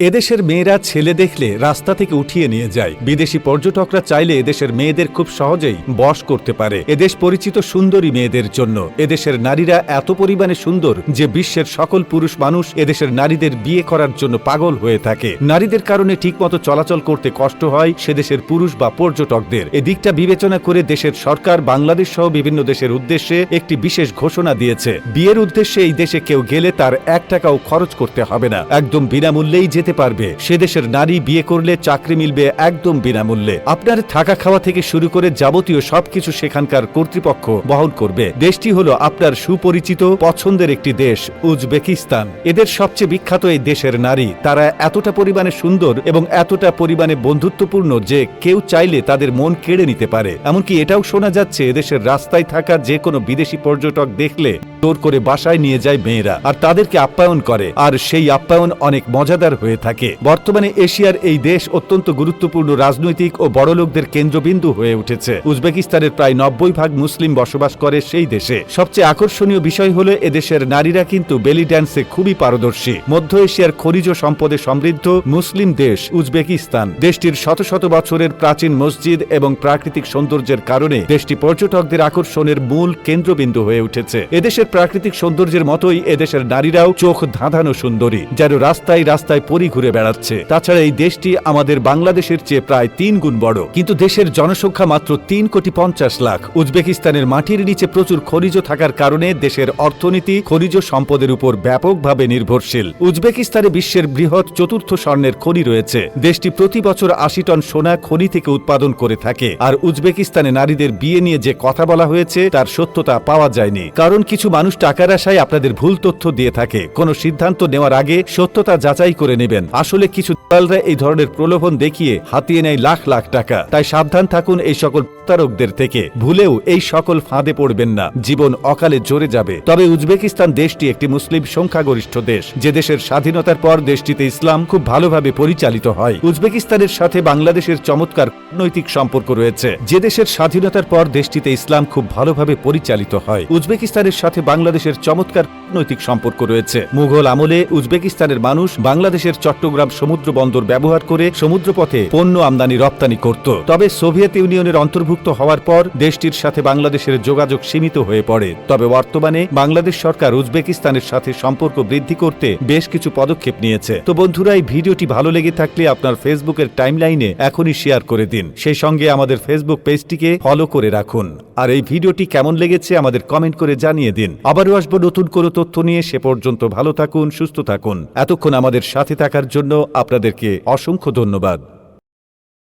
এদেশের মেয়েরা ছেলে দেখলে রাস্তা থেকে উঠিয়ে নিয়ে যায়। বিদেশি পর্যটকরা চাইলে এদেশের মেয়েদের খুব সহজেই বশ করতে পারে। এদেশ পরিচিত সুন্দরী মেয়েদের জন্য। এদেশের নারীরা এত পরিমাণে সুন্দর যে বিশ্বের সকল পুরুষ মানুষ এদেশের নারীদের বিয়ে করার জন্য পাগল হয়ে থাকে। নারীদের কারণে ঠিকমতো চলাচল করতে কষ্ট হয় সে দেশের পুরুষ বা পর্যটকদের। এদিকটা বিবেচনা করে দেশের সরকার বাংলাদেশ সহ বিভিন্ন দেশের উদ্দেশ্যে একটি বিশেষ ঘোষণা দিয়েছে। বিয়ের উদ্দেশ্যে এই দেশে কেউ গেলে তার এক টাকাও খরচ করতে হবে না। একদম বিনামূল্যেই যেতে পারবে। সে দেশের নারী বিয়ে করলে চাকরি মিলবে একদম বিনামূল্যে। আপনার থাকা খাওয়া থেকে শুরু করে যাবতীয় সবকিছু সেখানকার কর্তৃপক্ষ বহন করবে। দেশটি হলো আপনার সুপরিচিত, পছন্দের একটি দেশ, উজবেকিস্তান। এদের সবচেয়ে বিখ্যাত এই দেশের নারী। তারা এতটা পরিমাণে সুন্দর এবং এতটা পরিমাণে বন্ধুত্বপূর্ণ যে কেউ চাইলে তাদের মন কেড়ে নিতে পারে। এমনকি এটাও শোনা যাচ্ছে, এদেশের রাস্তায় থাকা যে কোনো বিদেশি পর্যটক দেখলে জোর করে বাসায় নিয়ে যায় মেয়েরা। আর তাদেরকে আপ্যায়ন করে। আর সেই আপ্যায়ন অনেক মজাদার হয়ে থাকে। বর্তমানে এশিয়ার এই দেশ অত্যন্ত গুরুত্বপূর্ণ রাজনৈতিক ও বড়লোকদের কেন্দ্রবিন্দু হয়ে উঠেছে। উজবেকিস্তানের প্রায় নব্বই ভাগ মুসলিম বসবাস করে সেই দেশে। সবচেয়ে আকর্ষণীয় বিষয় হলো, এদেশের নারীরা কিন্তু বেলি ড্যান্সে খুবই পারদর্শী। মধ্য এশিয়ার খনিজ সম্পদে সমৃদ্ধ মুসলিম দেশ উজবেকিস্তান। দেশটির শত শত বছরের প্রাচীন মসজিদ এবং প্রাকৃতিক সৌন্দর্যের কারণে দেশটি পর্যটকদের আকর্ষণের মূল কেন্দ্রবিন্দু হয়ে উঠেছে। এদেশের প্রাকৃতিক সৌন্দর্যের মতোই এদেশের নারীরাও চোখ ধাঁধানো সুন্দরী, যেন রাস্তায় রাস্তায় পরি ঘুরে বেড়াচ্ছে। তাছাড়া এই দেশটি আমাদের বাংলাদেশের চেয়ে প্রায় তিন গুণ বড়। কিন্তু দেশের জনসংখ্যা মাত্র তিন কোটি পঞ্চাশ লাখ। উজবেকিস্তানের মাটির নিচে প্রচুর খনিজ থাকার কারণে দেশের অর্থনীতি খনিজ সম্পদের উপর ব্যাপকভাবে নির্ভরশীল। উজবেকিস্তানে বিশ্বের বৃহৎ চতুর্থ স্বর্ণের খনি রয়েছে। দেশটি প্রতি বছর আশি টন সোনা খনি থেকে উৎপাদন করে থাকে। আর উজবেকিস্তানে নারীদের বিয়ে নিয়ে যে কথা বলা হয়েছে, তার সত্যতা পাওয়া যায়নি। কারণ কিছু মানুষ টাকার আশায় আপনাদের ভুল তথ্য দিয়ে থাকে। কোনো সিদ্ধান্ত নেওয়ার আগে সত্যতা যাচাই করে নেবেন। আসলে কিছু দলরা এই ধরনের প্রলোভন দেখিয়ে হাতিয়ে নেয় লাখ লাখ টাকা। তাই সাবধান থাকুন এই সকল প্রতারকদের থেকে। ভুলেও এই সকল ফাঁদে পড়বেন না। জীবন অকালে জোরে যাবে। তবে উজবেকিস্তান দেশটি একটি মুসলিম সংখ্যাগরিষ্ঠ দেশ। যে দেশের স্বাধীনতার পর দেশটিতে ইসলাম খুব ভালোভাবে পরিচালিত হয়। উজবেকিস্তানের সাথে বাংলাদেশের চমৎকার নৈতিক সম্পর্ক রয়েছে। যে দেশের স্বাধীনতার পর দেশটিতে ইসলাম খুব ভালোভাবে পরিচালিত হয়। উজবেকিস্তানের সাথে বাংলাদেশের চমৎকার নৈতিক সম্পর্ক রয়েছে। মুঘল আমলে উজবেকিস্তানের মানুষ বাংলাদেশের চট্টগ্রাম সমুদ্র বন্দর ব্যবহার করে সমুদ্রপথে পণ্য আমদানি রপ্তানি করত। তবে সোভিয়েত ইউনিয়নের অন্তর্ভুক্ত হওয়ার পর দেশটির সাথে বাংলাদেশের যোগাযোগ সীমিত হয়ে পড়ে। তবে বর্তমানে বাংলাদেশ সরকার উজবেকিস্তানের সাথে সম্পর্ক বৃদ্ধি করতে বেশ কিছু পদক্ষেপ নিয়েছে। তো বন্ধুরা, এই ভিডিওটি ভালো লেগে থাকলে আপনার ফেসবুকের টাইমলাইনে এখনই শেয়ার করে দিন। সেই সঙ্গে আমাদের ফেসবুক পেজটিকে ফলো করে রাখুন। আর এই ভিডিওটি কেমন লেগেছে আমাদের কমেন্ট করে জানিয়ে দিন। আবারও আসব নতুন কোনো তথ্য নিয়ে। সে পর্যন্ত ভালো থাকুন, সুস্থ থাকুন। এতক্ষণ আমাদের সাথে থাকার জন্য আপনাদেরকে অসংখ্য ধন্যবাদ।